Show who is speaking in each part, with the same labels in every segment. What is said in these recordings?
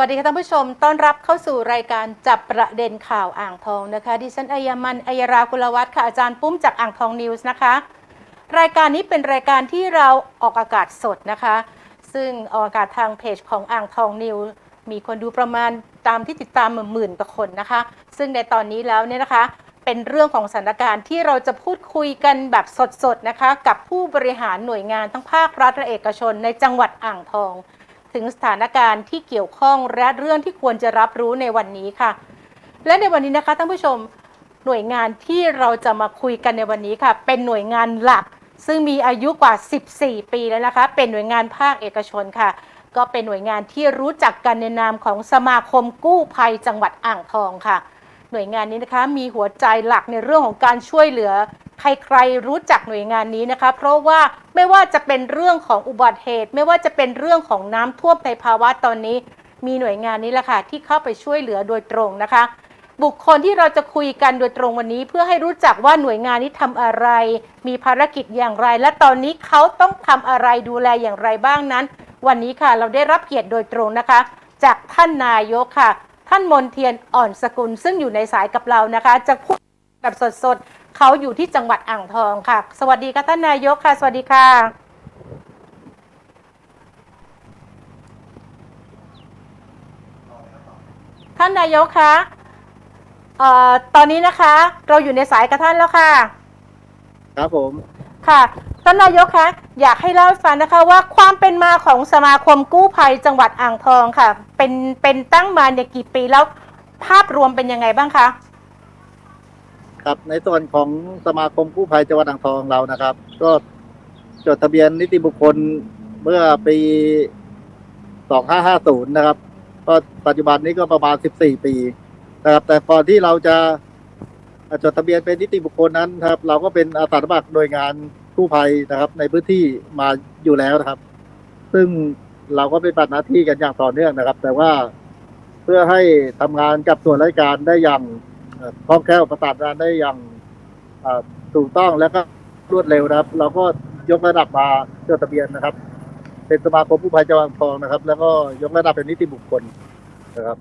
Speaker 1: วัสดีค่ะท่านผู้ชม ต้อนรับเข้าสู่รายการจับประเด็นข่าวอ่างทองนะคะ ดิฉันอัยมันอัยรากุลวัฒน์ค่ะ อาจารย์ปุ้มจากอ่างทองนิวส์นะคะ รายการนี้เป็นรายการที่เราออกอากาศสดนะคะ ซึ่งออกอากาศทางเพจของอ่างทองนิวส์มีคนดูประมาณตามที่ติดตามหมื่นๆกว่าคนนะคะ ซึ่งในตอนนี้แล้วเนี่ยนะคะ เป็นเรื่องของสถานการณ์ที่เราจะพูดคุยกันแบบสดๆนะคะ กับผู้บริหารหน่วยงานทั้งภาครัฐและเอกชนในจังหวัดอ่างทอง ถึงสถานการณ์ที่เกี่ยวข้องและเรื่องที่ควรจะรับรู้ในวันนี้ค่ะ และในวันนี้นะคะท่านผู้ชมหน่วยงานที่เราจะมาคุยกันในวันนี้ค่ะ เป็นหน่วยงานหลัก ซึ่งมีอายุกว่า 14 ปีแล้วนะคะ เป็นหน่วยงานภาคเอกชนค่ะ ก็เป็นหน่วยงานที่รู้จักกันในนามของสมาคมกู้ภัยจังหวัดอ่างทองค่ะ หน่วยงานนี้นะคะมีหัวใจหลักในเรื่องของการช่วยเหลือ ใครๆรู้จักหน่วยงานนี้นะคะ เพราะว่าไม่ว่าจะเป็นเรื่องของอุบัติเหตุ ไม่ว่าจะเป็นเรื่องของน้ำท่วมในภาวะตอนนี้ มีหน่วยงานนี้แหละค่ะที่เข้าไปช่วยเหลือโดยตรงนะคะ บุคคลที่เราจะคุยกันโดยตรงวันนี้ เพื่อให้รู้จักว่าหน่วยงานนี้ทำอะไร มีภารกิจอย่างไร และตอนนี้เขาต้องทำอะไรดูแลอย่างไรบ้างนั้น วันนี้ค่ะเราได้รับเกียรติโดยตรงนะคะ จากท่านนายกค่ะ ท่านมนเทียนอ่อนสกุลซึ่งอยู่ในสายกับเรานะคะจะพูด แบบสดๆเขาอยู่ที่จังหวัดอ่างทองค่ะ สวัสดีค่ะท่านนายกค่ะ สวัสดีค่ะท่านนายกคะเอ่อตอนนี้นะคะ เราอยู่ในสายกับท่านแล้วค่ะ
Speaker 2: ครับผม
Speaker 1: ค่ะ ท่านนายกคะ อยากให้เล่าให้ฟังนะคะว่าความเป็นมาของสมาคมกู้ภัยจังหวัดอ่างทองค่ะ เป็นเป็นตั้งมาเนี่ยกี่ปีแล้วภาพรวมเป็นยังไงบ้างคะ
Speaker 2: ครับ ในส่วนของสมาคมกู้ภัยจังหวัดอ่างทองเรานะครับ ก็จดทะเบียนนิติบุคคลเมื่อปี2550นะครับ ก็ปัจจุบันนี้ก็ประมาณ 14 ปีนะครับ แต่ก่อนที่เราจะจดทะเบียนเป็นนิติบุคคลนั้นครับ เราก็เป็นอาสาสมัครหน่วยงานกู้ภัยนะครับ ในพื้นที่มาอยู่แล้วนะครับ ซึ่งเราก็ไปปฏิบัติหน้าที่กันอย่างต่อเนื่องนะครับ แต่ว่าเพื่อให้ทำงานกับส่วนราชการได้อย่าง คล่องแคล่วประสานงานได้อย่างเอ่อถูกต้องแล้วก็รวดเร็วนะครับ เราก็ยกระดับมาจดทะเบียนนะครับ เป็นสมาคมผู้ภัยจังหวัดอ่างทองนะครับ แล้วก็ยกระดับเป็นนิติบุคคลนะครับ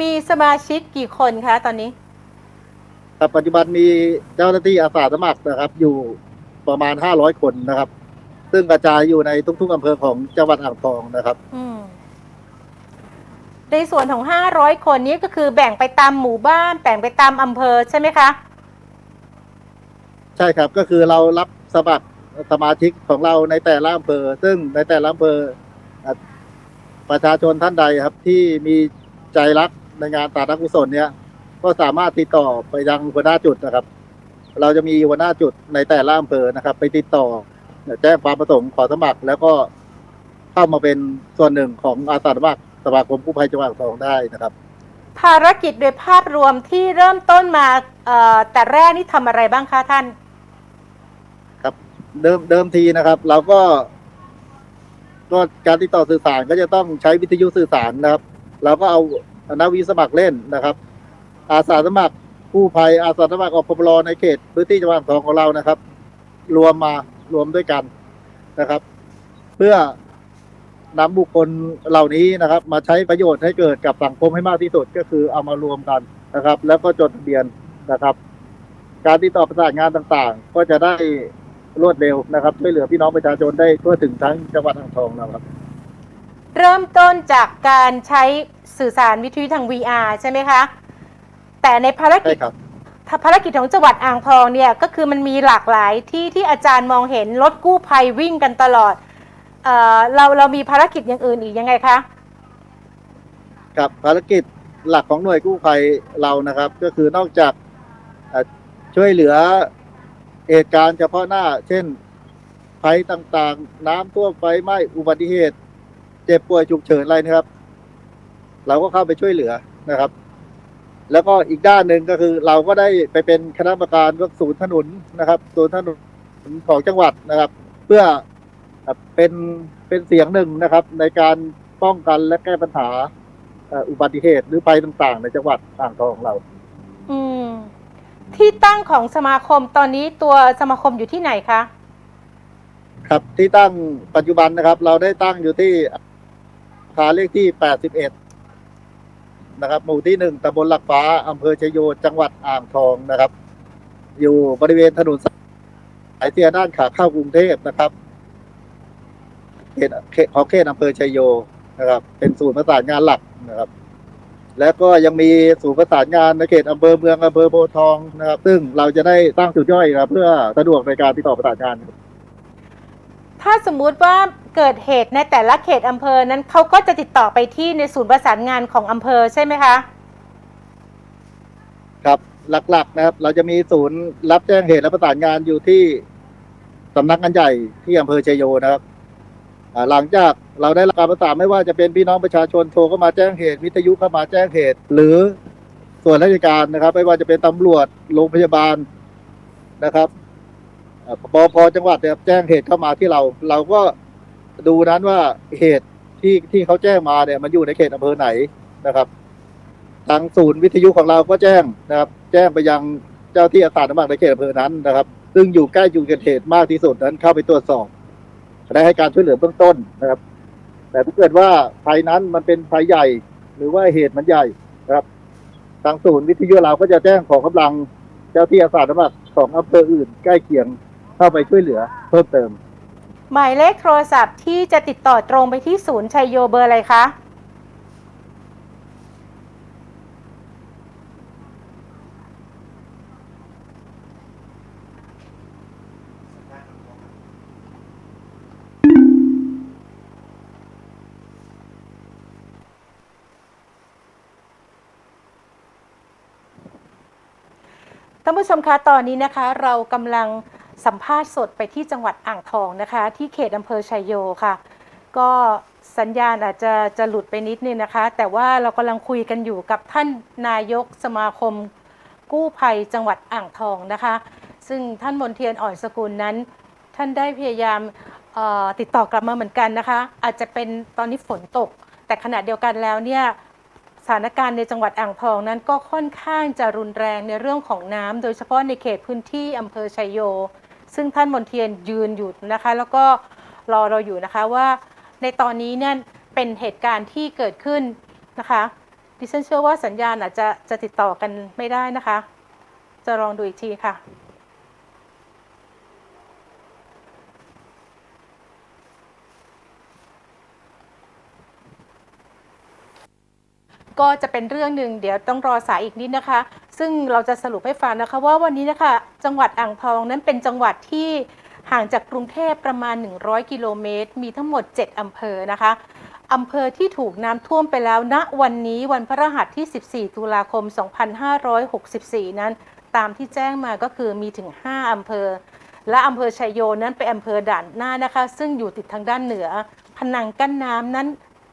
Speaker 1: มีสมาชิกกี่คนคะตอนนี้
Speaker 2: แต่ปัจจุบันมีเจ้าหน้าที่อาสาสมัครนะครับ อยู่ประมาณ500คนนะครับ ซึ่งกระจายอยู่ในทุกๆอำเภอของจังหวัดอ่างทองนะครับ
Speaker 1: อืม ในส่วนของ 500 คนนี้ก็คือแบ่งไปตามหมู่บ้าน แบ่งไปตามอำเภอใช่ไหมคะ
Speaker 2: ใช่ครับก็คือเรารับสมัครสมาชิกของเราในแต่ละอำเภอ ซึ่งในแต่ละอำเภอประชาชนท่านใดครับที่มีใจรักในงานสาธารณกุศลเนี้ยก็สามารถติดต่อไปยังหัวหน้าจุดนะครับ เราจะมีหัวหน้าจุดในแต่ละอำเภอนะครับ ไปติดต่อแจ้งความประสงค์ขอสมัคร แล้วก็เข้ามาเป็นส่วนหนึ่งของอาสาสมัคร สมาคมกู้ภัยจังหวัดอ่างทองได้นะครับ
Speaker 1: ภารกิจโดยภาพรวมที่เริ่มต้นมาเอ่อแต่แรกนี่ทำอะไรบ้างคะท่าน
Speaker 2: เดิมเดิมทีนะครับ เราก็ ก็การติดต่อสื่อสารก็จะต้องใช้วิทยุสื่อสารนะครับ เราก็เอานักวิทยุสมัครเล่นนะครับ อาสาสมัครกู้ภัยอาสาสมัครอพปรในเขตพื้นที่จังหวัดอ่างทองของเรานะครับ รวมมารวมด้วยกันนะครับ เพื่อ นำบุคคลเหล่านี้นะครับ มาใช้ประโยชน์ให้เกิดกับสังคมให้มากที่สุดก็คือเอามารวมกันนะครับ แล้วก็จดทะเบียนนะครับ การติดต่อประสานงานต่างๆ ก็จะได้รวดเร็วนะครับช่วยเหลือพี่น้องประชาชนได้ทั่วถึงทั้งจังหวัดอ่างทองเราครับ
Speaker 1: เริ่มต้นจากการใช้สื่อสารวิทยุทาง VR ใช่ไหมคะ แต่ในภารกิ
Speaker 2: ใช่
Speaker 1: จ
Speaker 2: ครับ
Speaker 1: ภารกิจของจังหวัดอ่างทองเนี่ยก็คือมันมีหลากหลายที่ที่อาจารย์มองเห็นรถกู้ภัยวิ่งกันตลอด เออเราเรามีภารกิจอย่างอื่นอีกยังไงคะ
Speaker 2: กับภารกิจหลักของหน่วยกู้ภัยเรานะครับ ก็คือนอกจากช่วยเหลือเหตุการณ์เฉพาะหน้า เช่นภัยต่างๆ น้ำท่วมไฟไหม้อุบัติเหตุ เจ็บป่วยฉุกเฉินอะไรนะครับ เราก็เข้าไปช่วยเหลือนะครับ แล้วก็อีกด้านหนึ่งก็คือ เราก็ได้ไปเป็นคณะกรรมการก็ศูนย์ถนนนะครับศูนย์ถนนของจังหวัดนะครับ เพื่อ เอ่อเป็นเป็นเสียงหนึ่งนะครับ ในการป้องกันและแก้ปัญหาเอ่ออุบัติเหตุหรือภัยต่างๆ ในจังหวัดอ่างทองของเรา
Speaker 1: อืม ที่ตั้งของสมาคมตอนนี้ตัวสมาคมอยู่ที่ไหนคะ
Speaker 2: ครับที่ตั้งปัจจุบันนะครับ เราได้ตั้งอยู่ที่คาเลขที่ 81 นะครับ หมู่ที่หนึ่งตำบลหลักฟ้าอำเภอชยโยจังหวัดอ่างทองนะครับ อยู่บริเวณถนนสายเสียด้านขาเข้ากรุงเทพนะครับ เขตเขตของเขตอำเภอชยโยนะครับ เป็นศูนย์ประสานงานหลักนะครับ แล้วก็ยังมีศูนย์ประสานงานในเขตอำเภอเมืองอำเภอโพธิ์ทองนะครับ ซึ่งเราจะได้ตั้งจุดย่อยนะครับเพื่อสะดวกในการติดต่อประสานงาน
Speaker 1: ถ้าสมมุติว่าเกิดเหตุในแต่ละเขตอำเภอนั้นเขาก็จะติดต่อไปที่ในศูนย์ประสานงานของอำเภอใช่ไหมคะ
Speaker 2: ครับหลักๆนะครับ เราจะมีศูนย์รับแจ้งเหตุและประสานงานอยู่ที่สำนักงานใหญ่ที่อำเภอชัยโยนะครับอ่า หลังจากเราได้รับการประสานไม่ว่าจะเป็นพี่น้องประชาชนโทรเข้ามาแจ้งเหตุ วิทยุเข้ามาแจ้งเหตุ หรือส่วนราชการนะครับ ไม่ว่าจะเป็นตำรวจโรงพยาบาลนะครับอ่าปพจังหวัดเนี่ยแจ้งเหตุเข้ามาที่เรา เราก็ดูนั้นว่าเหตุที่ที่เขาแจ้งมาเนี่ย มันอยู่ในเขตอำเภอไหนนะครับ ทางศูนย์วิทยุของเราก็แจ้งนะครับ แจ้งไปยังเจ้าที่อาสาสมัครในเขตอำเภอนั้นนะครับ ซึ่งอยู่ใกล้จุดเกิดเหตุมากที่สุดนั้นเข้าไปตรวจสอบ ได้ให้การช่วยเหลือเบื้องต้นนะครับ แต่ถ้าเกิดว่าภัยนั้นมันเป็นภัยใหญ่ หรือว่าเหตุมันใหญ่นะครับ ทางศูนย์วิทยุเราก็จะแจ้งของกำลังเจ้าที่อาสาสมัครของอำเภออื่น ใกล้เคียงเข้าไปช่วยเหลือเพิ่มเติม
Speaker 1: หมายเลขโทรศัพท์ที่จะติดต่อตรงไปที่ศูนย์ชัยโยเบอร์อะไรคะ ชมคะตอนนี้นะคะ เรากำลังสัมภาษณ์สดไปที่จังหวัดอ่างทองนะคะ ที่เขตอำเภอชัยโยค่ะ ก็สัญญาณอาจจะจะหลุดไปนิดนึงนะคะ แต่ว่าเรากำลังคุยกันอยู่กับท่านนายกสมาคม กู้ภัยจังหวัดอ่างทองนะคะ ซึ่งท่านมนเทียนอ่อนสกุลนั้น ท่านได้พยายามติดต่อกลับมาเหมือนกันนะคะ อาจจะเป็นตอนนี้ฝนตก แต่ขณะเดียวกันแล้วเนี่ย สถานการณ์ในจังหวัดอ่างทองนั้นก็ค่อนข้างจะรุนแรงในเรื่องของน้ำโดยเฉพาะในเขตพื้นที่อำเภอชัยโย ซึ่งท่านมนเทียนยืนอยู่นะคะ แล้วก็รอเราอยู่นะคะว่า ในตอนนี้เนี่ยเป็นเหตุการณ์ที่เกิดขึ้นนะคะ ดิฉันเชื่อว่าสัญญาณอาจจะจะติดต่อกันไม่ได้นะคะ จะลองดูอีกทีค่ะ ก็จะเป็นเรื่องหนึ่งเดี๋ยวต้องรอสายอีกนิดนะคะ ซึ่งเราจะสรุปให้ฟังนะคะ ว่าวันนี้นะคะ จังหวัดอ่างทองนั้นเป็นจังหวัดที่ห่างจากกรุงเทพประมาณ 100 กิโลเมตร มีทั้งหมด 7 อำเภอนะคะอำเภอที่ถูกน้ำท่วมไปแล้วณวันนี้วันพฤหัสที่ 14 ตุลาคม 2564 นั้น ตามที่แจ้งมาก็คือมีถึง 5 อำเภอ และอำเภอชัยโยนั้นเป็นอำเภอด่านหน้านะคะ ซึ่งอยู่ติดทางด้านเหนือผนังกั้นน้ำนั้น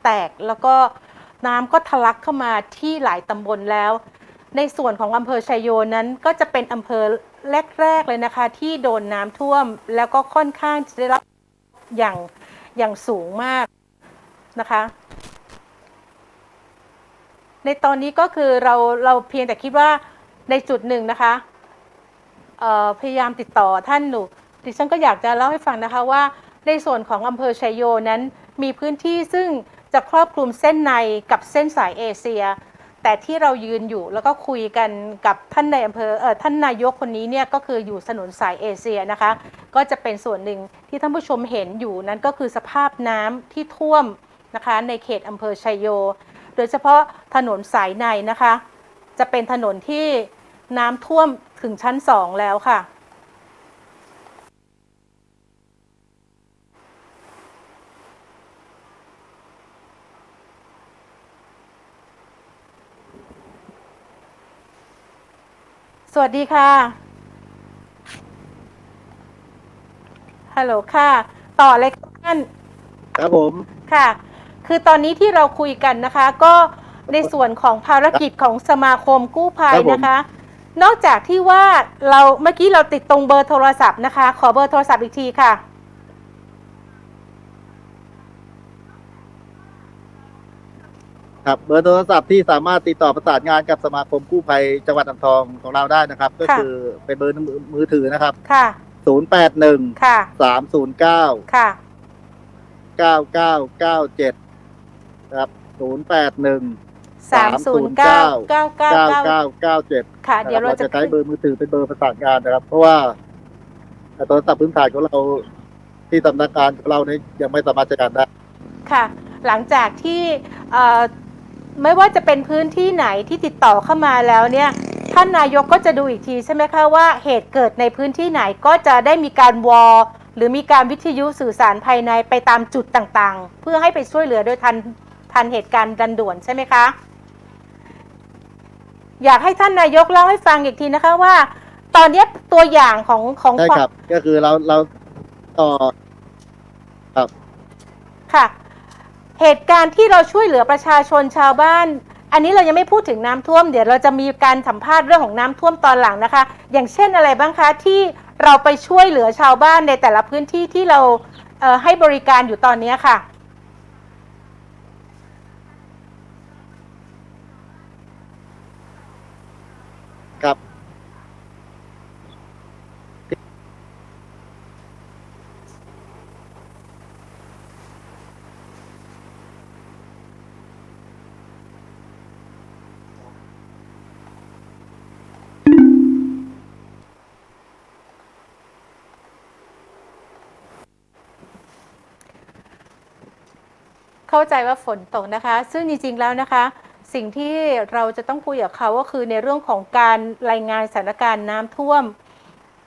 Speaker 1: แตกแล้วก็ น้ำก็ทะลักเข้ามาที่หลายตำบลแล้ว ในส่วนของอำเภอชัยโยนั้นก็จะเป็นอำเภอแรก ๆ เลยนะคะ ที่โดนน้ำท่วมแล้วก็ค่อนข้างจะได้รับอย่างอย่างสูงมากนะคะ ในตอนนี้ก็คือเราเราเพียงแต่คิดว่าในจุดหนึ่งนะคะพยายามติดต่อท่านหนูดิฉันก็อยากจะเล่าให้ฟังนะคะว่าในส่วนของอำเภอชัยโยนั้นมีพื้นที่ซึ่ง จะครอบคลุมเส้นในกับเส้นสายเอเชีย แต่ที่เรายืนอยู่แล้วก็คุยกันกับท่านในอำเภอเออท่านนายกคนนี้เนี่ยก็คืออยู่ถนนสายเอเชียนะคะ ก็จะเป็นส่วนหนึ่งที่ท่านผู้ชมเห็นอยู่นั้นก็คือสภาพน้ำที่ท่วมนะคะในเขตอำเภอชัยโย โดยเฉพาะถนนสายในนะคะ จะเป็นถนนที่น้ำท่วมถึงชั้นสองแล้วค่ะ วัสดีค่ะ ฮัลโหลค่ะ ต่อเลยค่ะท่าน
Speaker 2: ครับผม
Speaker 1: ค่ะ คือตอนนี้ที่เราคุยกันนะคะ ก็ในส่วนของภารกิจของสมาคมกู้ภัย
Speaker 2: ครับผม
Speaker 1: นะคะ นอกจากที่ว่าเราเมื่อกี้เราติดตรงเบอร์โทรศัพท์นะคะ ขอเบอร์โทรศัพท์อีกทีค่ะ
Speaker 2: ครับเบอร์โทรศัพท์ที่สามารถติดต่อประสานงานกับสมาคมกู้ภัยจังหวัดอ่างทองของเราได้นะครับ ก็
Speaker 1: ค่ะ
Speaker 2: คือเป็นเบอร์มือมือถือนะครับ
Speaker 1: ค่ะ
Speaker 2: 081
Speaker 1: ค่ะ
Speaker 2: 309
Speaker 1: ค่ะ
Speaker 2: 9997นะครับศูนย์แปดหนึ่ง
Speaker 1: สามศูนย์เก้าเก้าเก้า
Speaker 2: เก้า
Speaker 1: เก้า
Speaker 2: เก้าเก้าเจ็ด
Speaker 1: ค่ะ เดี๋ยวเราจะ
Speaker 2: ใช้เบอร์มือถือเป็นเบอร์ประสานงานนะครับ เพราะว่าโทรศัพท์พื้นฐานของเราที่สำนักงานของเราเนี่ยยังไม่สามารถใช้การได้
Speaker 1: ค่ะ หลังจากที่เอ่อ ไม่ว่าจะเป็นพื้นที่ไหนที่ติดต่อเข้ามาแล้วเนี่ยท่านนายกก็จะดูอีกทีใช่ไหมคะว่าเหตุเกิดในพื้นที่ไหนก็จะได้มีการวอลหรือมีการวิทยุสื่อสารภายในไปตามจุดต่างๆ เพื่อให้ไปช่วยเหลือโดยทันทันเหตุการณ์ดันด่วนใช่ไหมคะ อยากให้ท่านนายกเล่าให้ฟังอีกทีนะคะว่า ตอนเนี้ยตัวอย่างของของ
Speaker 2: ใช่
Speaker 1: ความ
Speaker 2: ครับ ก็คือเราเราต่อ
Speaker 1: ค่ะ เหตุการณ์ที่เราช่วยเหลือประชาชนชาวบ้าน อันนี้เรายังไม่พูดถึงน้ำท่วม เดี๋ยวเราจะมีการสัมภาษณ์เรื่องของน้ำท่วมตอนหลังนะคะ อย่างเช่นอะไรบ้างคะที่เราไปช่วยเหลือชาวบ้านในแต่ละพื้นที่ที่เราเให้บริการอยู่ตอนนี้ค่ะ เข้าใจว่าฝนตกนะคะ ซึ่งจริงๆแล้วนะคะ สิ่งที่เราจะต้องคุยกับเขาก็คือในเรื่องของการรายงานสถานการณ์น้ำท่วม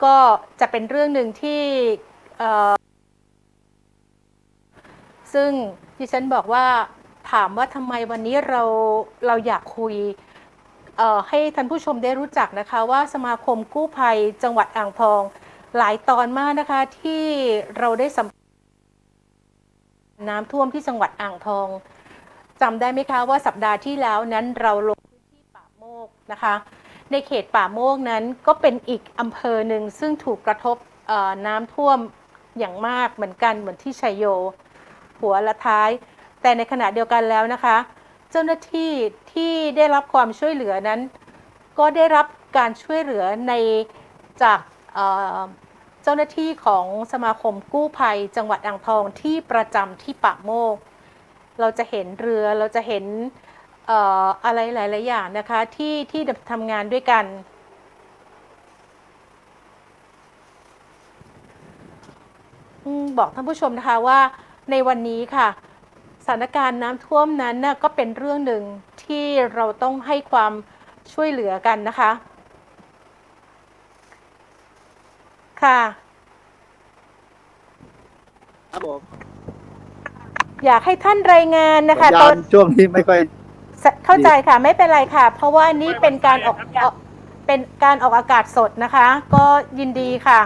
Speaker 1: ก็จะเป็นเรื่องหนึ่งที่ซึ่งที่ฉันบอกว่าถามว่าทำไมวันนี้เราเราอยากคุยให้ท่านผู้ชมได้รู้จักนะคะว่าสมาคมกู้ภัยจังหวัดอ่างทอง หลายตอนมากนะคะที่เราได้สัม น้ำท่วมที่จังหวัดอ่างทองจำได้ไหมคะว่าสัปดาห์ที่แล้วนั้นเราลงพื้นที่ป่าโมกนะคะ ในเขตป่าโมกนั้นก็เป็นอีกอำเภอหนึ่งซึ่งถูกกระทบน้ำท่วมอย่างมากเหมือนกันเหมือนที่ชัยโย หัวและท้าย แต่ในขณะเดียวกันแล้วนะคะ เจ้าหน้าที่ที่ได้รับความช่วยเหลือนั้น ก็ได้รับการช่วยเหลือในจาก เจ้าหน้าที่ของสมาคมกู้ภัย จังหวัดอ่างทองที่ประจำที่ปากโมก เราจะเห็นเรือเราจะเห็นอะไรหลายๆอย่างนะคะที่ที่ทำงานด้วยกัน บอกท่านผู้ชมนะคะว่าในวันนี้ค่ะสถานการณ์น้ำท่วมนั้นนะก็เป็นเรื่องหนึ่งที่เราต้องให้ความช่วยเหลือกันนะคะ ค่ะ
Speaker 2: ครับผม
Speaker 1: อยากให้ท่านรายงานนะคะ
Speaker 2: สัญ
Speaker 1: ต
Speaker 2: ญา
Speaker 1: อ
Speaker 2: ณ
Speaker 1: น
Speaker 2: ช่วงนี้ไม่ค่อย
Speaker 1: เข้าใจค่ะ ไม่เป็นไรค่ะ เพราะว่าอันนี้เป็นการออกออกเป็นการออกอากาศสดนะคะ ก็ยินดีค่ะ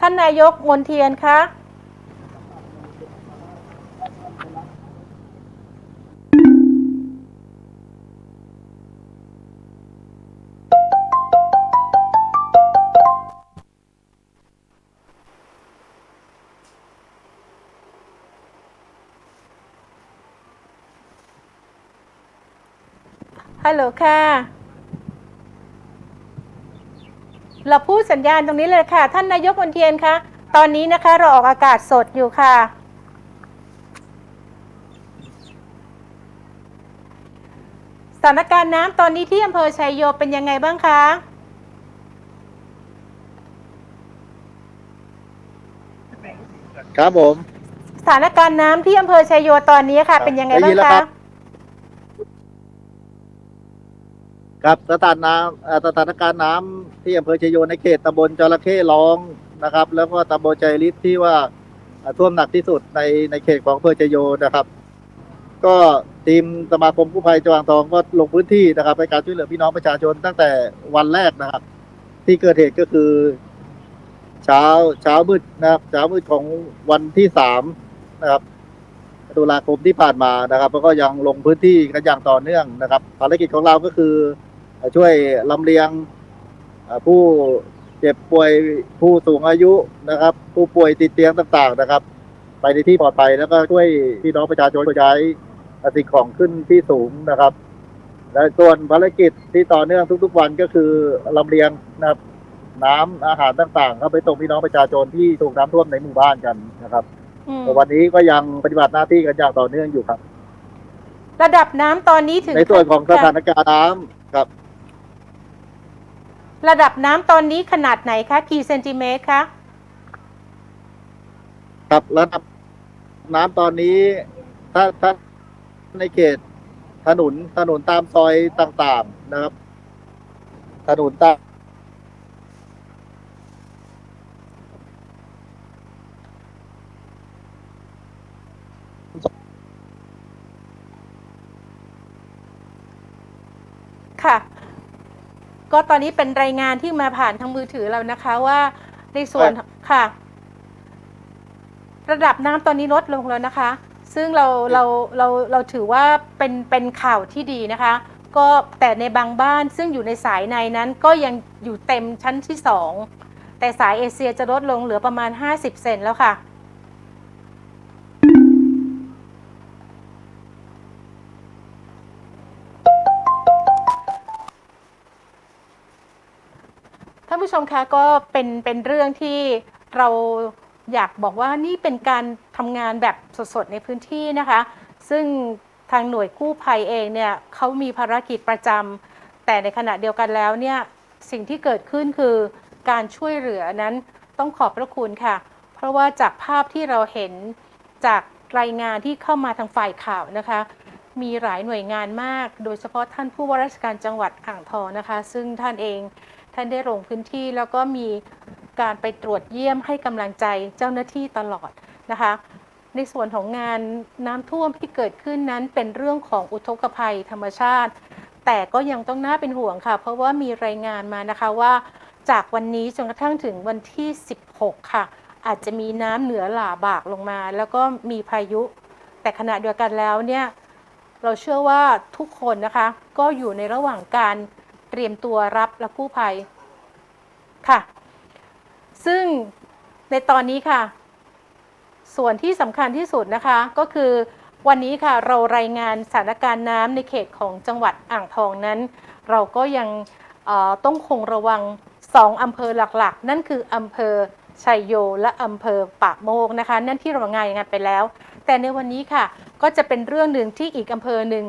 Speaker 1: ท่านนายกมนเทียนคะ ฮัลโหลค่ะ เราพูดสัญญาณตรงนี้เลยค่ะ ท่านนายกมนเทียนคะตอนนี้นะคะเราออกอากาศสดอยู่ค่ะ สถานการณ์น้ำตอนนี้ที่อำเภอชัยโยเป็นยังไงบ้างคะ
Speaker 2: ครับผม
Speaker 1: สถานการณ์น้ำที่อำเภอชัยโยตอนนี้ค่ะ เป็นยังไงบ้าง
Speaker 2: ได้ยินแล้ว
Speaker 1: คะ
Speaker 2: ครับสถานน้ำสถานการณ์น้ำที่อำเภอชยโยในเขตตำบลจระเข้ร้องนะครับ แล้วก็ตำบลใจริศที่ว่าท่วมหนักที่สุดในในเขตของอำเภอชยโยนะครับ ก็ทีมสมาคมกู้ภัยจังหวัดอ่างทองก็ลงพื้นที่นะครับในการช่วยเหลือพี่น้องประชาชนตั้งแต่วันแรกนะครับ ที่เกิดเหตุก็คือ เช้าเช้ามืดนะครับเช้ามืดของวันที่สามนะครับตุลาคมที่ผ่านมานะครับแล้วก็ยังลงพื้นที่กันอย่างต่อเนื่องนะครับ ภารกิจของเราก็คือ ช่วยลำเลียงผู้เจ็บป่วยผู้สูงอายุนะครับ ผู้ป่วยติดเตียงต่างๆนะครับ ไปในที่ปลอดภัยแล้วก็ช่วยพี่น้องประชาชนใช้สิ่งของขึ้นที่สูงนะครับ และส่วนภารกิจที่ต่อเนื่องทุกๆวันก็คือลำเลียงนะครับน้ำอาหารต่างๆเข้าไปส่งพี่น้องประชาชนที่ถูกน้ำท่วมในหมู่บ้านกันนะครับแต่วันนี้ก็ยังปฏิบัติหน้าที่กันอย่างต่อเนื่องอยู่ครับ
Speaker 1: ระดับน้ำตอนนี้ถึง
Speaker 2: ในส่วนของสถานการณ์น้ำครับ
Speaker 1: ระดับน้ำตอนนี้ขนาดไหนคะกี่เซนติเมตรคะ
Speaker 2: ครับระดับน้ำตอนนี้ ถ้าถ้าในเขตถนนถนนตามซอยต่างๆนะครับ ถนนตาม
Speaker 1: ค่ะ ก็ตอนนี้เป็นรายงานที่มาผ่านทางมือถือเรานะคะว่าในส่วนค่ะ ระดับน้ำตอนนี้ลดลงแล้วนะคะ ซึ่งเราเราเราเราถือว่าเป็นเป็นข่าวที่ดีนะคะ ก็แต่ในบางบ้านซึ่งอยู่ในสายในนั้นก็ยังอยู่เต็มชั้นที่สองแต่สายเอเชียจะลดลงเหลือประมาณ 50 เซนแล้วค่ะ ผู้ชมคะก็เป็นเป็นเรื่องที่เราอยากบอกว่านี่เป็นการทำงานแบบสดๆในพื้นที่นะคะ ซึ่งทางหน่วยกู้ภัยเองเนี่ยเขามีภารกิจประจำแต่ในขณะเดียวกันแล้วเนี่ยสิ่งที่เกิดขึ้นคือการช่วยเหลือนั้นต้องขอบพระคุณค่ะ เพราะว่าจากภาพที่เราเห็นจากรายงานที่เข้ามาทางฝ่ายข่าวนะคะ มีหลายหน่วยงานมาก โดยเฉพาะท่านผู้ว่าราชการจังหวัดอ่างทองนะคะ ซึ่งท่านเอง ท่านได้ลงพื้นที่ แล้วก็มีการไปตรวจเยี่ยมให้กำลังใจเจ้าหน้าที่ตลอดนะคะ ในส่วนของงานน้ำท่วมที่เกิดขึ้นนั้นเป็นเรื่องของอุทกภัยธรรมชาติ แต่ก็ยังต้องน่าเป็นห่วงค่ะ เพราะว่ามีรายงานมานะคะว่าจากวันนี้จนกระทั่งถึงวันที่ 16 ค่ะ อาจจะมีน้ำเหนือหลาบากลงมา แล้วก็มีพายุ แต่ขณะเดียวกันแล้วเนี่ยเราเชื่อว่าทุกคนนะคะ ก็อยู่ในระหว่างการ เตรียมตัวรับและกู้ภัยค่ะ ซึ่งในตอนนี้ค่ะ ส่วนที่สำคัญที่สุดนะคะก็คือวันนี้ค่ะเรารายงานสถานการณ์น้ำในเขตของจังหวัดอ่างทองนั้น เราก็ยังต้องคงระวังสองอำเภอหลักๆ นั่นคืออำเภอชัยโยและอำเภอปากโมกนะคะ นั่นที่เรารายงานไปแล้ว แต่ในวันนี้ค่ะก็จะเป็นเรื่องหนึ่งที่อีกอำเภอหนึ่ง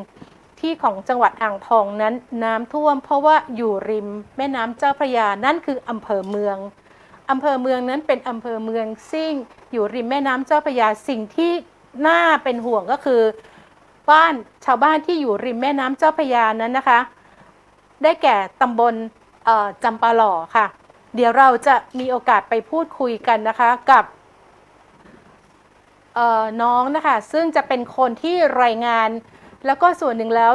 Speaker 1: ที่ของจังหวัดอ่างทองนั้นน้ำท่วม เพราะว่าอยู่ริม แม่น้ำเจ้าพระยานั่นคืออำเภอเมืองอำเภอเมืองนั้นเป็นอำเภอเมืองซิ่ง อยู่ริมแม่น้ำเจ้าพระยาสิ่งที่น่าเป็นห่วงก็คือ บ้านชาวบ้านที่อยู่ริมแม่น้ำเจ้าพระยานั้นนะคะ ได้แก่ตำบลจำปาหล่อค่ะ เดี๋ยวเราจะมีโอกาสไปพูดคุยกันนะคะกับน้องนะคะ ซึ่งจะเป็นคนที่รายงาน แล้วก็ส่วนหนึ่งแล้ว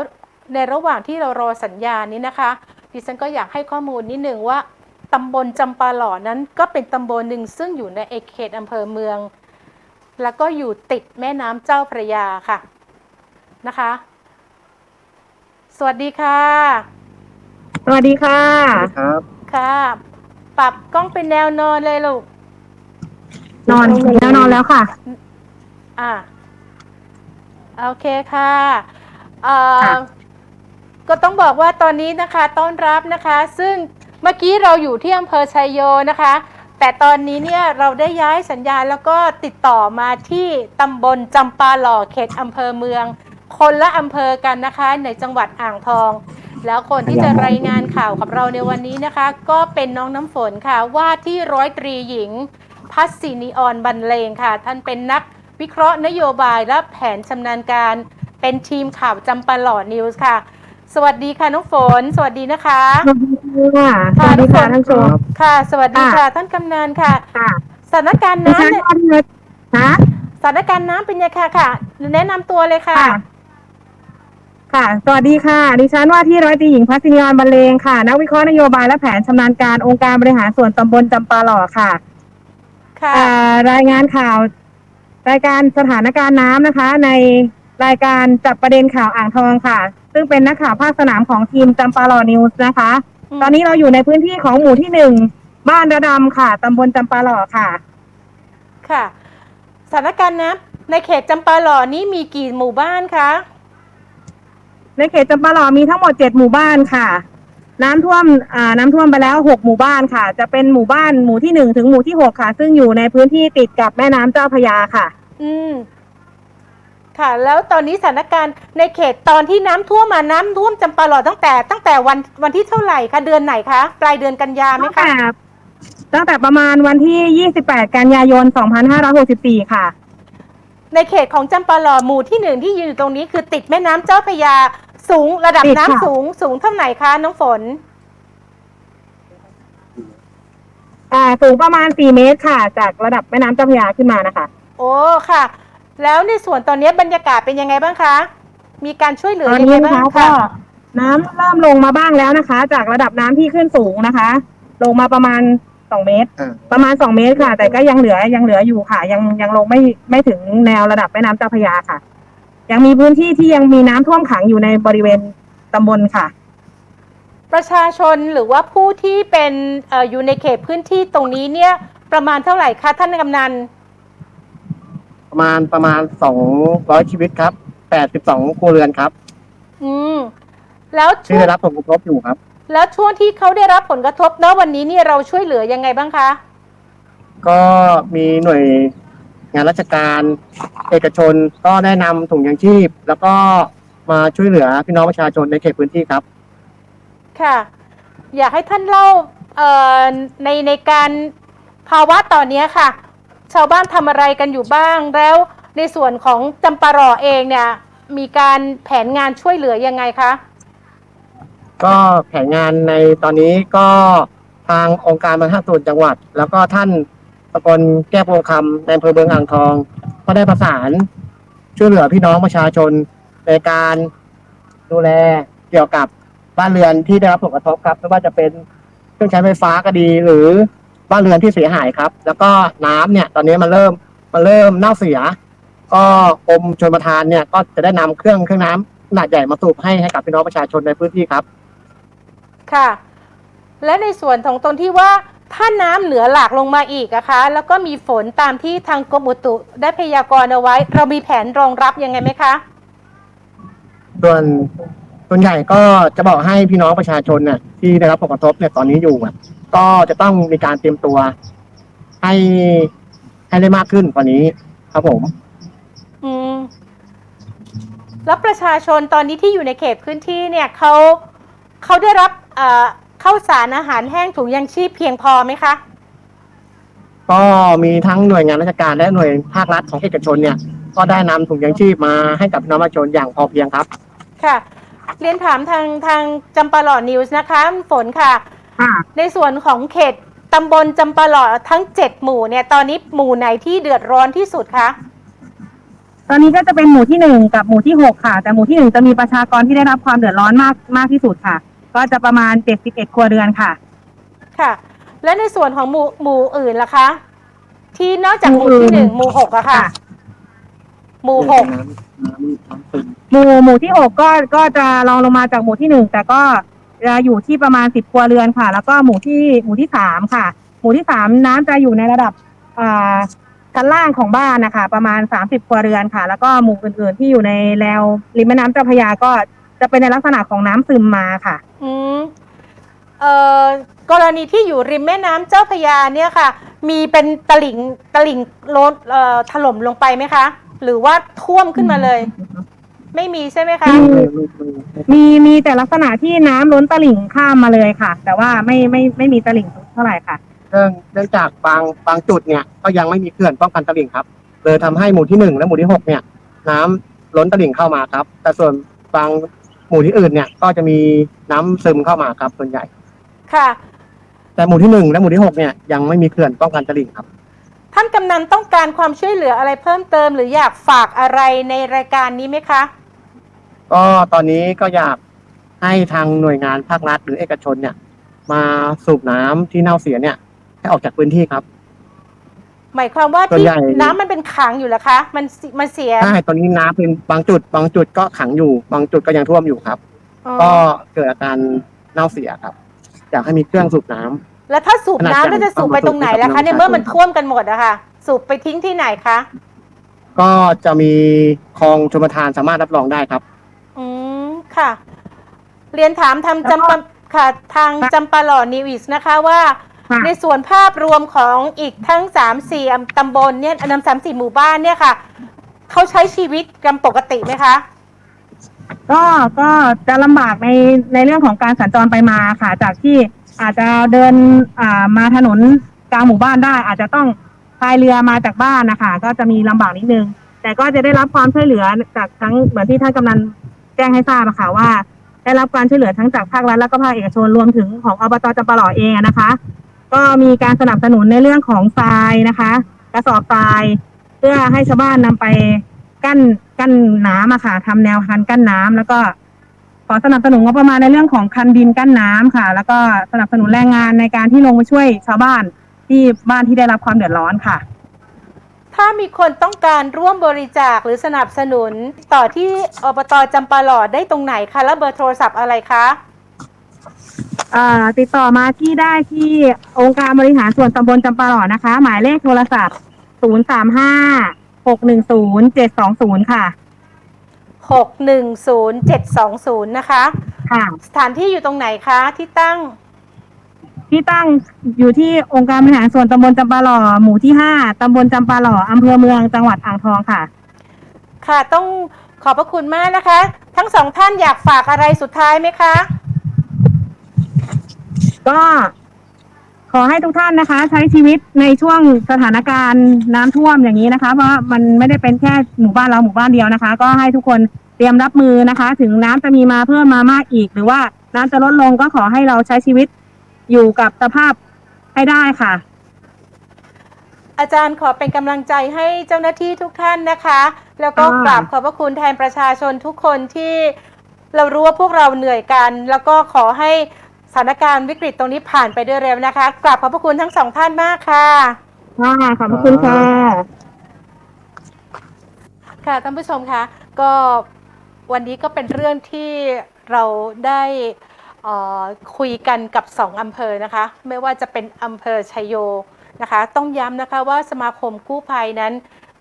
Speaker 1: ในระหว่างที่เรารอสัญญาณนี้นะคะ ดิฉันก็อยากให้ข้อมูลนิดหนึ่งว่าตำบลจำปาหล่อนั้นก็เป็นตำบลหนึ่งซึ่งอยู่ในเขตอำเภอเมือง แล้วก็อยู่ติดแม่น้ำเจ้าพระยาค่ะนะคะ สวัสดีค่ะ
Speaker 3: สวัสดีค่ะ
Speaker 2: ครับ
Speaker 1: ค่ะ ปรับกล้องเป็นแนวนอนเลยลูก
Speaker 3: นอนแล้วนอนแล้วค่ะ
Speaker 1: อ่า โอเคค่ะ เอ่อ
Speaker 3: ค่ะ
Speaker 1: ก็ต้องบอกว่าตอนนี้นะคะต้อนรับนะคะ ซึ่งเมื่อกี้เราอยู่ที่อำเภอชัยโยนะคะ แต่ตอนนี้เนี่ยเราได้ย้ายสัญญาณแล้วก็ติดต่อมาที่ตำบลจำปาหล่อเขตอำเภอเมือง คนละอำเภอกันนะคะในจังหวัดอ่างทอง แล้วคนที่จะรายงานข่าวกับเราในวันนี้นะคะ ก็เป็นน้องน้ำฝนค่ะว่าที่ร้อยตรีหญิง พัสสินีออนบรรเลงค่ะ ท่านเป็นนักวิเคราะห์นโยบายและแผนชำนาญการ เป็นทีมข่าวจำปาหล่อนิวส์ค่ะ สวัสดีค่ะน้องฝน สวัสดีนะคะ
Speaker 3: สวัสดีค่ะสวัสดีค่ะท่านผู้ชม
Speaker 1: ค่ะ สวัสดีค่ะ
Speaker 3: ค่ะ
Speaker 1: ท่านกำนันค่ะ
Speaker 3: ค่ะ
Speaker 1: สถานการณ์
Speaker 3: ดิ
Speaker 1: น้ำ
Speaker 3: ฉัน
Speaker 1: เนี่ย
Speaker 3: วันเงินฮะ
Speaker 1: สถานการณ์น้ำเป็นยังไงค่ะค่ะแนะนำตัวเลยค่ะ
Speaker 3: ค่ะ ค่ะ สวัสดีค่ะ ดิฉันว่าที่ร้อยตรีหญิงพัชริยอนบรรเลงค่ะ นักวิเคราะห์นโยบายและแผนชำนาญการองค์การบริหารส่วนตำบลจำปาหล่อค่ะ
Speaker 1: ค่ะ
Speaker 3: อ่ารายงานข่าวรายการสถานการณ์น้ำนะคะ ใน รายการจับประเด็นข่าวอ่างทองค่ะ ซึ่งเป็นนักข่าวภาคสนามของทีมจำปาหล่อนิวส์นะคะ
Speaker 1: อืม
Speaker 3: ตอนนี้เราอยู่ในพื้นที่ของหมู่ที่หนึ่งบ้านระดำค่ะตำบลจำปาหล่อค่ะ
Speaker 1: ค่ะสถานการณ์น้ำในเขตจำปาหล่อนี้มีกี่หมู่บ้านคะ
Speaker 3: ในเขตจำปาหล่อมีทั้งหมดเจ็ดหมู่บ้านค่ะ น้ำท่วมอ่าน้ำท่วมไปแล้วหกหมู่บ้านค่ะ จะเป็นหมู่บ้านหมู่ที่หนึ่งถึงหมู่ที่หกค่ะ ซึ่งอยู่ในพื้นที่ติดกับแม่น้ำเจ้าพระยาค่ะ
Speaker 1: อืม ค่ะ แล้วตอนนี้สถานการณ์ในเขตตอนที่น้ำท่วมมาน้ำท่วมจำปาหลอดตั้งแต่ตั้งแต่วันวันที่เท่าไหร่คะเดือนไหนคะปลายเดือนกันยาไหม
Speaker 3: ตั้ง
Speaker 1: คะ
Speaker 3: แต่ตั้งแต่ประมาณวันที่ 28 กันยายน 2564 ค่ะ
Speaker 1: ในเขตของจำปาหลอดหมู่ที่หนึ่งที่ยืนอยู่ตรงนี้คือติดแม่น้ำเจ้าพระยาสูงระดับ
Speaker 3: ติด
Speaker 1: น้ำ
Speaker 3: ค่ะ
Speaker 1: สูงสูงเท่าไหร่คะน้องฝน
Speaker 3: อ่าสูงประมาณ 4 เมตรค่ะ จากระดับแม่น้ำเจ้าพระยาขึ้นมานะคะ
Speaker 1: โอ้ค่ะ แล้วในส่วนตอนนี้บรรยากาศเป็นยังไงบ้างคะ มีการช่วยเหลื
Speaker 3: ต
Speaker 1: อ
Speaker 3: อน
Speaker 1: ยัง
Speaker 3: นี้
Speaker 1: ไง
Speaker 3: นะ
Speaker 1: บ้าง
Speaker 3: คะก็
Speaker 1: คะ
Speaker 3: น้ำเริ่มลงมาบ้างแล้วนะคะ จากระดับน้ำที่ขึ้นสูงนะคะ ลงมาประมาณ2เมตร
Speaker 2: อ่า
Speaker 3: ประมาณ2เมตรค่ะ แต่ก็ยังเหลือยังเหลืออยู่ค่ะ ยังยังลงไม่ไม่ถึงแนวระดับแม่น้ำเจ้าพระยาค่ะ ยังมีพื้นที่ที่ยังมีน้ำท่วมขังอยู่ในบริเวณตำบลค่ะ
Speaker 1: ประชาชนหรือว่าผู้ที่เป็นเอออยู่ในเขตพื้นที่ตรงนี้เนี่ยประมาณเท่าไหร่คะท่านกำนัน
Speaker 4: ประมาณประมาณสองร้อยชีวิตครับแปดสิบสองครัวเรือนครับ
Speaker 1: อืม แล้ว
Speaker 4: ที่
Speaker 1: ช่วง
Speaker 4: ได้รับผลกระทบอยู่ครับ
Speaker 1: แล้วช่วงที่เขาได้รับผลกระทบเนอะวันนี้เนี่ยเราช่วยเหลือยังไงบ้างคะ
Speaker 4: ก็มีหน่วยงานราชการเอกชนก็ได้นำถุงยางชีพ แล้วก็มาช่วยเหลือพี่น้องประชาชนในเขตพื้นที่ครับ
Speaker 1: ค่ะ อยากให้ท่านเล่าเอ่อในในการภาวะตอนเนี้ยค่ะ ชาวบ้านทำอะไรกันอยู่บ้าง แล้วในส่วนของจำปาหล่อเองเนี่ย มีการแผนงานช่วยเหลือยังไงคะ
Speaker 4: ก็แผนงานในตอนนี้ก็ทางองค์การบริหารส่วนจังหวัด แล้วก็ท่านสกลแก้วโพคำในอำเภอเมืองอ่างทอง ก็ได้ประสานช่วยเหลือพี่น้องประชาชนในการดูแลเกี่ยวกับบ้านเรือนที่ได้รับผลกระทบครับไม่ว่าจะเป็นเครื่องใช้ไฟฟ้าก็ดีหรือ บ้านเรือนที่เสียหายครับ แล้วก็น้ำเนี่ยตอนนี้มันเริ่มมันเริ่มเน่าเสีย ก็กรมชลประทานเนี่ยก็จะได้นำเครื่องเครื่องน้ำขนาดใหญ่มาสูบให้ให้กับพี่น้องประชาชนในพื้นที่ครับ
Speaker 1: ค่ะ และในส่วนของตรงที่ว่าถ้าน้ำเหลือหลากลงมาอีกนะคะ แล้วก็มีฝนตามที่ทางกรมอุตุได้พยากรณ์เอาไว้ เรามีแผนรองรับยังไงไหมคะ
Speaker 4: ส่วนส่วนใหญ่ก็จะบอกให้พี่น้องประชาชนเนี่ยที่ได้รับผลกระทบเนี่ยตอนนี้อยู่อะ ก็จะต้องมีการเตรียมตัว ให้ให้ได้มากขึ้นกว่านี้ ครับผม
Speaker 1: อืม แล้วประชาชนตอนนี้ที่อยู่ในเขตพื้นที่เนี่ยเขาเขาได้รับเอ่อข้าวสารอาหารแห้งถุงยังชีพเพียงพอไหมคะ
Speaker 4: ก็มีทั้งหน่วยงานราชการและหน่วยภาครัฐของเอกชนเนี่ย ก็ได้นำถุงยางชีพมาให้กับพี่น้องประชาชนอย่างพอเพียงครับ
Speaker 1: ค่ะ เรียนถามทางทางจำปาหล่อนิวส์นะคะ ฝนค่ะ
Speaker 3: ค่ะ
Speaker 1: ในส่วนของเขตตำบลจำปาหล่อทั้ง7หมู่เนี่ย ตอนนี้หมู่ไหนที่เดือดร้อนที่สุดคะ
Speaker 3: ตอนนี้ก็จะเป็นหมู่ที่หนึ่งกับหมู่ที่หกค่ะ แต่หมู่ที่หนึ่งจะมีประชากรที่ได้รับความเดือดร้อนมากมากที่สุดค่ะ ก็จะประมาณเจ็ดสิบเอ็ดครัวเรือนค่ะ
Speaker 1: ค่ะ และในส่วนของหมู่หมู่อื่นล่ะคะ ที่นอกจากหมู่
Speaker 3: หมู่อื่
Speaker 1: ที่
Speaker 3: น
Speaker 1: หนึ่งหมู่หกอะค่ะ
Speaker 3: ค่ะ
Speaker 1: หมู่หก
Speaker 4: น้ำน้ำน้ำซึม
Speaker 3: หมู่หมู่ที่หกก็ก็จะรองลงมาจากหมู่ที่หนึ่งแต่ก็ จะอยู่ที่ประมาณสิบครัวเรือนค่ะ แล้วก็หมู่ที่หมู่ที่สามค่ะ หมู่ที่สามน้ำจะอยู่ในระดับชั้นล่างของบ้านนะคะ ประมาณสามสิบครัวเรือนค่ะ แล้วก็หมู่อื่นๆที่อยู่ในแนวริมแม่น้ำเจ้าพระยาก็จะเป็นในลักษณะของน้ำซึมมาค่ะ
Speaker 1: อืมเอ่อกรณีที่อยู่ริมแม่น้ำเจ้าพระยาเนี่ยค่ะ มีเป็นตลิ่งตลิ่งล้นเอ่อถล่มลงไปไหมคะ หรือว่าท่วมขึ้นมาเลย ไม่มีใช่ไหมคะ
Speaker 3: อืม
Speaker 4: ไม่ไม่ไม่
Speaker 3: มีมีแต่ลักษณะที่น้ำล้นตลิ่งข้ามมาเลยค่ะ แต่ว่าไม่ไม่ไม่มีตลิ่งเท่าไหร่ค่ะ
Speaker 4: เนื่องเนื่องจากบางบางจุดเนี่ยก็ยังไม่มีเขื่อนป้องกันตลิ่งครับเลยทำให้หมู่ที่หนึ่งและหมู่ที่หกเนี่ย น้ำล้นตลิ่งเข้ามาครับ แต่ส่วนบางหมู่ที่อื่นเนี่ย ก็จะมีน้ำซึมเข้ามาครับส่วนใหญ่
Speaker 1: ค่ะ
Speaker 4: แต่หมู่ที่หนึ่งและหมู่ที่หกเนี่ยยังไม่มีเขื่อนป้องกันตลิ่งครับ
Speaker 1: ท่านกำนันต้องการความช่วยเหลืออะไรเพิ่มเติม หรืออยากฝากอะไรในรายการนี้ไหมคะ
Speaker 4: ก็ตอนนี้ก็อยากให้ทางหน่วยงานภาครัฐหรือเอกชนเนี่ย มาสูบน้ำที่เน่าเสียเนี่ย ให้ออกจากพื้นที่ครับ
Speaker 1: หมายความว่า
Speaker 4: ส่วน
Speaker 1: ที่
Speaker 4: ใหญ่
Speaker 1: น้ำมันเป็นขังอยู่เหรอคะ มันสิมันเสีย
Speaker 4: ใช่ตอนนี้น้ำเป็นบางจุด บางจุดก็ขังอยู่ บางจุดก็ยังท่วมอยู่ครับ
Speaker 1: อ๋อ
Speaker 4: ก็เกิดอาการเน่าเสียครับ อยากให้มีเครื่องสูบน้ำ
Speaker 1: แล้วถ้าสูบน้ำ
Speaker 4: ขนาด
Speaker 1: แล้วจะสูบไปตรงไหนล่ะ
Speaker 4: เอา
Speaker 1: คะ
Speaker 4: มาสูบ
Speaker 1: ในเมื่อมันท่วมกันหมดอะค่ะ สูบไปทิ้งที่ไหนคะ
Speaker 4: ก็จะมีคลองชลประทานสามารถรับรองได้ครับ
Speaker 1: อืม ค่ะ เรียนถามทำ
Speaker 3: แล้วก็
Speaker 1: จำปาค่ะทางจำปาหล่อนิวิสนะคะว่า
Speaker 3: ค่ะ
Speaker 1: ในส่วนภาพรวมของอีกทั้ง3 4ตำบลเนี่ยนำสามสี่หมู่บ้านเนี่ยค่ะเขาใช้ชีวิตกันปกติไหมคะ
Speaker 3: ก็ก็จะลำบากในในเรื่องของการสัญจรไปมาค่ะ จากที่อาจจะเดินอ่ามาถนนกลางหมู่บ้านได้ อาจจะต้องพายเรือมาจากบ้านนะคะก็จะมีลำบากนิดนึง แต่ก็จะได้รับความช่วยเหลือจากทั้งเหมือนที่ท่านกำนัน แจ้งให้ทราบอะค่ะว่า ได้รับการช่วยเหลือทั้งจากภาครัฐและก็ภาคเอกชนรวมถึงของอบตจำปาหล่อเองอะนะคะ ก็มีการสนับสนุนในเรื่องของทรายนะคะ กระสอบทราย เพื่อให้ชาวบ้านนำไปกั้นกั้นน้ำอะค่ะทำแนวคันกั้นน้ำแล้วก็ ขอสนับสนุนงบประมาณในเรื่องของคันดินกั้นน้ำค่ะ แล้วก็สนับสนุนแรงงานในการที่ลงมาช่วยชาวบ้านที่บ้านที่ได้รับความเดือดร้อนค่ะ
Speaker 1: ถ้ามีคนต้องการร่วมบริจาคหรือสนับสนุน ต่อที่อบตจำปาหล่อได้ตรงไหนคะ และเบอร์โทรศัพท์อะไรคะ
Speaker 3: เอ่อติดต่อมาที่ได้ที่องค์การบริหารส่วนตำบลจำปาหล่อนะคะ หมายเลขโทรศัพท์ 0 3 5 6 1 0 7 2 0 ค่ะ
Speaker 1: 610720 นะคะ
Speaker 3: ค่ะ
Speaker 1: สถานที่อยู่ตรงไหนคะ ที่ตั้ง
Speaker 3: ที่ตั้งอยู่ที่องค์การบริหารส่วนตำบลจำปาหล่อหมู่ที่ 5ตำบลจำปาหล่ออำเภอเมืองจังหวัดอ่างทองค่ะ
Speaker 1: ค่ะต้องขอบพระคุณมากนะคะ ทั้งสองท่านอยากฝากอะไรสุดท้ายไหมคะ
Speaker 3: ก็ขอให้ทุกท่านนะคะ ใช้ชีวิตในช่วงสถานการณ์น้ำท่วมอย่างนี้นะคะ เพราะมันไม่ได้เป็นแค่หมู่บ้านเราหมู่บ้านเดียวนะคะ ก็ให้ทุกคนเตรียมรับมือนะคะ ถึงน้ำจะมีมาเพิ่มมามากอีก หรือว่าน้ำจะลดลงก็ขอให้เราใช้ชีวิต อยู่กับสภาพให้ได้ค่ะ
Speaker 1: อาจารย์ขอเป็นกำลังใจให้เจ้าหน้าที่ทุกท่านนะคะ แล้วก็
Speaker 3: อ่าก
Speaker 1: ราบขอบพระคุณแทนประชาชนทุกคนที่เรารู้ว่าพวกเราเหนื่อยกัน แล้วก็ขอให้สถานการณ์วิกฤตตรงนี้ผ่านไปด้วยเร็วนะคะกราบขอบพระคุณทั้งสองท่านมากค่ะ
Speaker 3: ค่ะขอบพระคุณค่ะ
Speaker 1: ค่ะท่านผู้ชมคะก็วันนี้ก็เป็นเรื่องที่เราได้เอ่อ คุยกันกับสองอำเภอนะคะ ไม่ว่าจะเป็นอำเภอชัยโยนะคะ ต้องย้ำนะคะว่าสมาคมกู้ภัยนั้น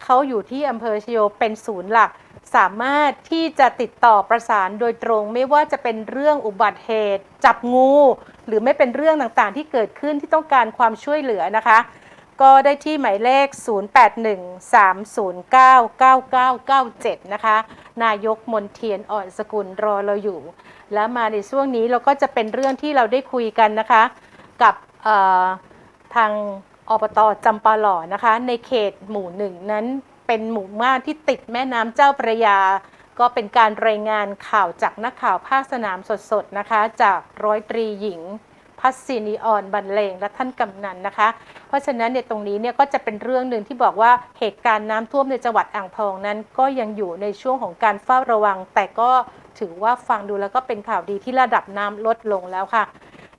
Speaker 1: เขาอยู่ที่อำเภอชยโยเป็นศูนย์หลัก สามารถที่จะติดต่อประสานโดยตรง ไม่ว่าจะเป็นเรื่องอุบัติเหตุ จับงู หรือไม่เป็นเรื่องต่างๆ ที่เกิดขึ้นที่ต้องการความช่วยเหลือนะคะ ก็ได้ที่หมายเลข 0813099997 นะคะ นายกมนเทียนอ่อนสกุลรอเราอยู่ และมาในช่วงนี้เราก็จะเป็นเรื่องที่เราได้คุยกันนะคะ กับทางอบตจำปาหล่อนะคะ ในเขตหมู่หนึ่งนั้นเป็นหมู่บ้านที่ติดแม่น้ำเจ้าพระยา ก็เป็นการรายงานข่าวจากนักข่าวภาคสนามสดๆนะคะ จากร้อยตรีหญิง พัสซีนีออนบรรเลงและท่านกำนันนะคะ เพราะฉะนั้นเนี่ยตรงนี้เนี่ยก็จะเป็นเรื่องหนึ่งที่บอกว่าเหตุการณ์น้ำท่วมในจังหวัดอ่างทองนั้น ก็ยังอยู่ในช่วงของการเฝ้าระวัง แต่ก็ถือว่าฟังดูแล้วก็เป็นข่าวดีที่ระดับน้ำลดลงแล้วค่ะ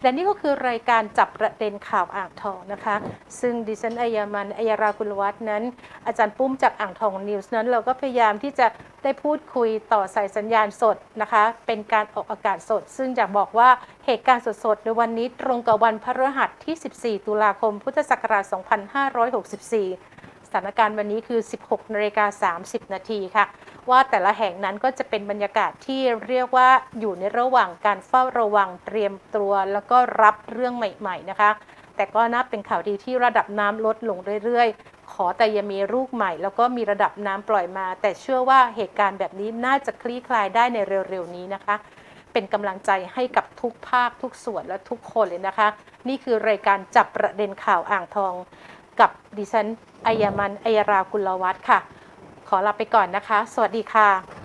Speaker 1: และนี่ก็คือรายการจับประเด็นข่าวอ่างทองนะคะ ซึ่งดิฉันอัยมันอัยรากุลวัฒน์นั้น อาจารย์ปุ้มจากอ่างทองนิวส์นั้นเราก็พยายามที่จะได้พูดคุยต่อสายสัญญาณสดนะคะ เป็นการออกอากาศสด ซึ่งอยากบอกว่าเหตุการณ์สดๆ ในวันนี้ตรงกับวันพฤหัสที่ 14 ตุลาคม พุทธศักราช 2564 สถานการณ์วันนี้คือ 16นาฬิกา30 นาทีค่ะ ว่าแต่ละแห่งนั้นก็จะเป็นบรรยากาศที่เรียกว่าอยู่ในระหว่างการเฝ้าระวังเตรียมตัว แล้วก็รับเรื่องใหม่ๆนะคะ แต่ก็นับเป็นข่าวดีที่ระดับน้ำลดลงเรื่อยๆ ขอแต่ยังมีลูกใหม่ แล้วก็มีระดับน้ำปล่อยมา แต่เชื่อว่าเหตุการณ์แบบนี้น่าจะคลี่คลายได้ในเร็วๆนี้นะคะ เป็นกำลังใจให้กับทุกภาคทุกส่วนและทุกคนเลยนะคะ นี่คือรายการจับประเด็นข่าวอ่างทอง กับดิฉันอัยมันอัยรากุลวัฒน์ค่ะ ขอลาไปก่อนนะคะ สวัสดีค่ะ